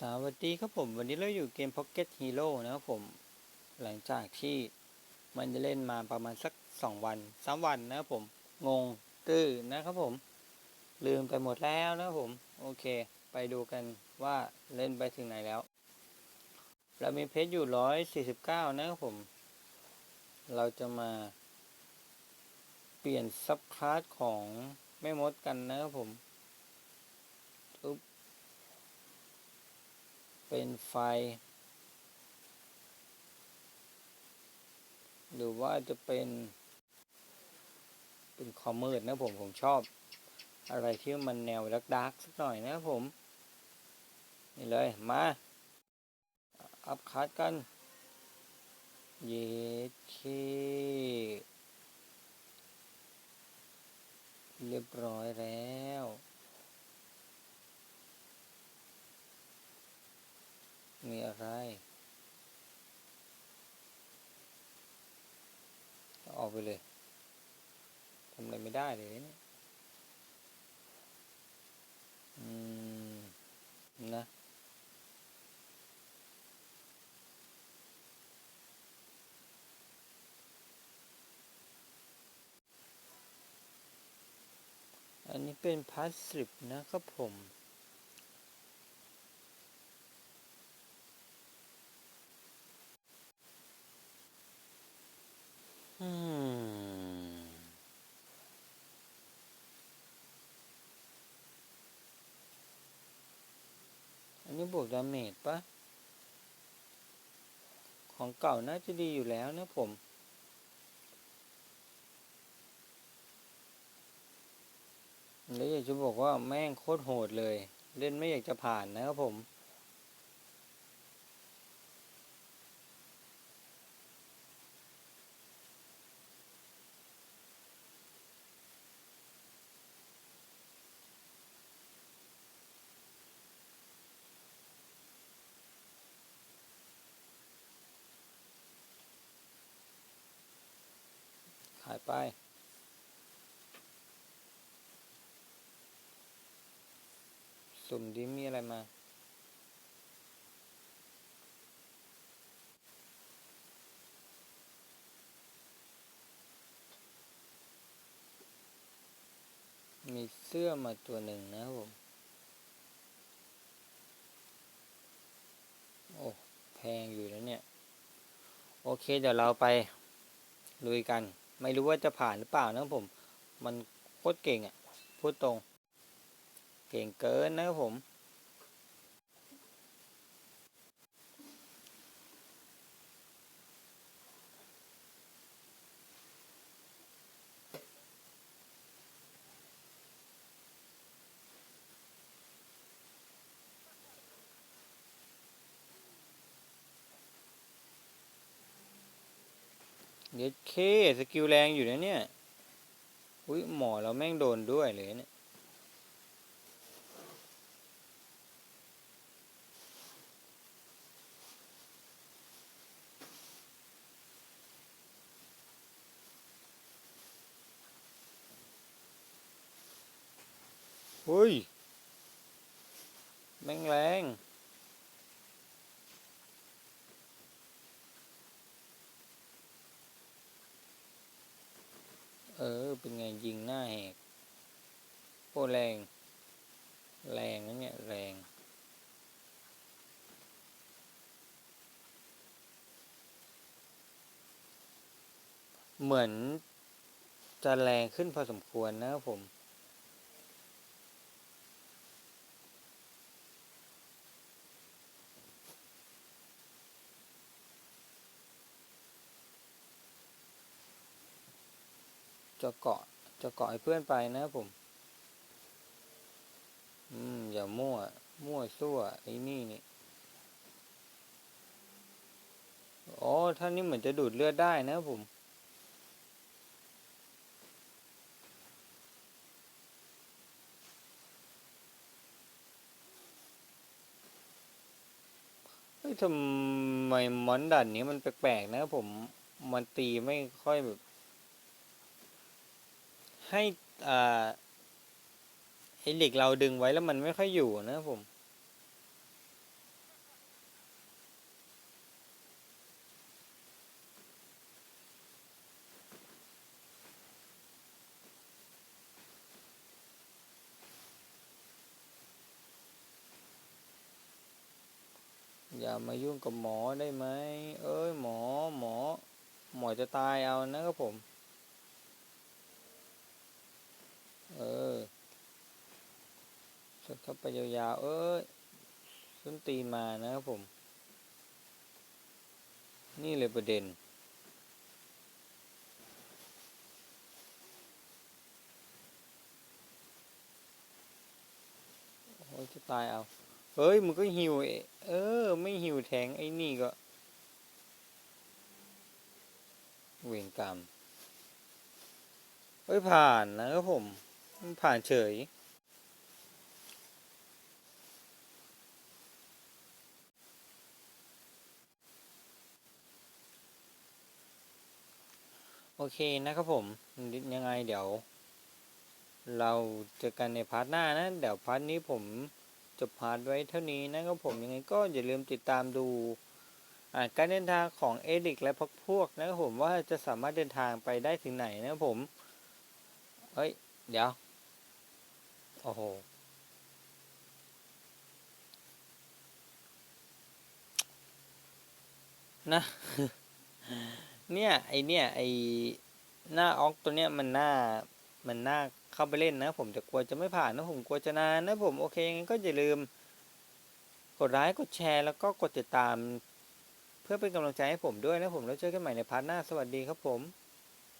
สวัสดีครับผม วันนี้เราอยู่เกม Pocket Hero นะครับผม หลังจากที่มันจะเล่นมาประมาณสักสองวันสามวันนะครับผม งงตื้อนะครับผม ลืมไปหมดแล้วนะครับผม โอเค ไปดูกันว่าเล่นไปถึงไหนแล้ว เรามีเพชรอยู่ร้อยสี่สิบเก้านะครับผม เราจะมา เปลี่ยนซับคลาสของแม่มดกันนะครับผมทุบ เป็นไฟ หรือว่าจะเป็นเป็นคอมมืดนะผม ผมชอบ อะไรที่มันแนวดักดักสักหน่อยนะผม นี่เลย มา อัพคัดกัน เย็ดเคเรียบร้อยแล้ว มีอะไรออก ไปเลยทำอะไรไม่ได้เลยเนี่ยอืม นะ อันนี้เป็นพาสซีฟนะครับผม อันนี้บวกดาเมจปะของเก่าน่าจะดีอยู่แล้วนะผม แล้วอยากจะบอกว่าแม่งโคตรโหดเลย เล่นไม่อยากจะผ่านนะครับผมายไป สุ่มดีมีอะไรมา มีเสื้อมาตัวหนึ่งนะผม โอ้แพงอยู่นะเนี่ย โอเค เดี๋ยวเราไปลุยกัน ไม่รู้ว่าจะผ่านหรือเปล่านะผม มันโคตรเก่งอะ่ะพูดตรง เก่งเกินนะครับผม เดี๋ยวเคสกิลแรงอยู่นะเนี่ย อุ้ยหมอเราแม่งโดนด้วยเลยเนี่ย อุ้ย แม่งแรง ออเป็นไงยิงหน้าแหกโอ้แรง แรงนะเนี่ย แรงเหมือนจะแรงขึ้นพอสมควรนะครับผม จะเกาะจะเกาะให้เพื่อนไปนะผม อืม อย่ามั่ว มั่วซั่วไอ้นี่นี่โอ๋อท่านนี้เหมือนจะดูดเลือดได้นะผม เฮ้ยทำไมมอนดันนี้มันแปลกๆนะผม มันตีไม่ค่อยแบบ ให้อ่าไอเหล็กเราดึงไว้แล้วมันไม่ค่อยอยู่นะผมอย่ามายุ่งกับหมอได้ไหม เอ้ยหมอหมอ หมอจะตายเอานะครับผม เออสดเข้าไปยาวๆ เอ้ยส้นตีนมานะครับผม นี่เลยประเด็น โอ้ยจะตายเอา เฮ้ยมึงก็หิวเอเออ ไม่หิวแทงไอ้นี่ก็ เวรกรรม เฮ้ย ผ่านนะครับผม ผ่านเฉย โอเคนะครับผม ยังไงเดี๋ยว เราเจอกันในพาร์ทหน้านะ เดี๋ยวพาร์ทนี้ผมจบพาร์ทไว้เท่านี้นะครับผมยังไงก็อย่าลืมติดตามดูการเดินทางของเอริกและพวกพวกนะครับผมว่าจะสามารถเดินทางไปได้ถึงไหนนะครับผม เฮ้ย เดี๋ยว โอ้โห นะ เนี่ย ไอเนี่ย ไอหน้าออกตัวเนี้ยมันหน้า มันหน่าเข้าไปเล่นนะ ผมแต่กลัวจะไม่ผ่านนะผมกลัวจะนานนะผมโอเคงั้นก็อย่าลืม กดไลค์กดแชร์แล้วก็กดติดตาม เพื่อเป็นกำลังใจให้ผมด้วยนะผมแล้วเจอกันใหม่ในพาร์ทหน้าสวัสดีครับผม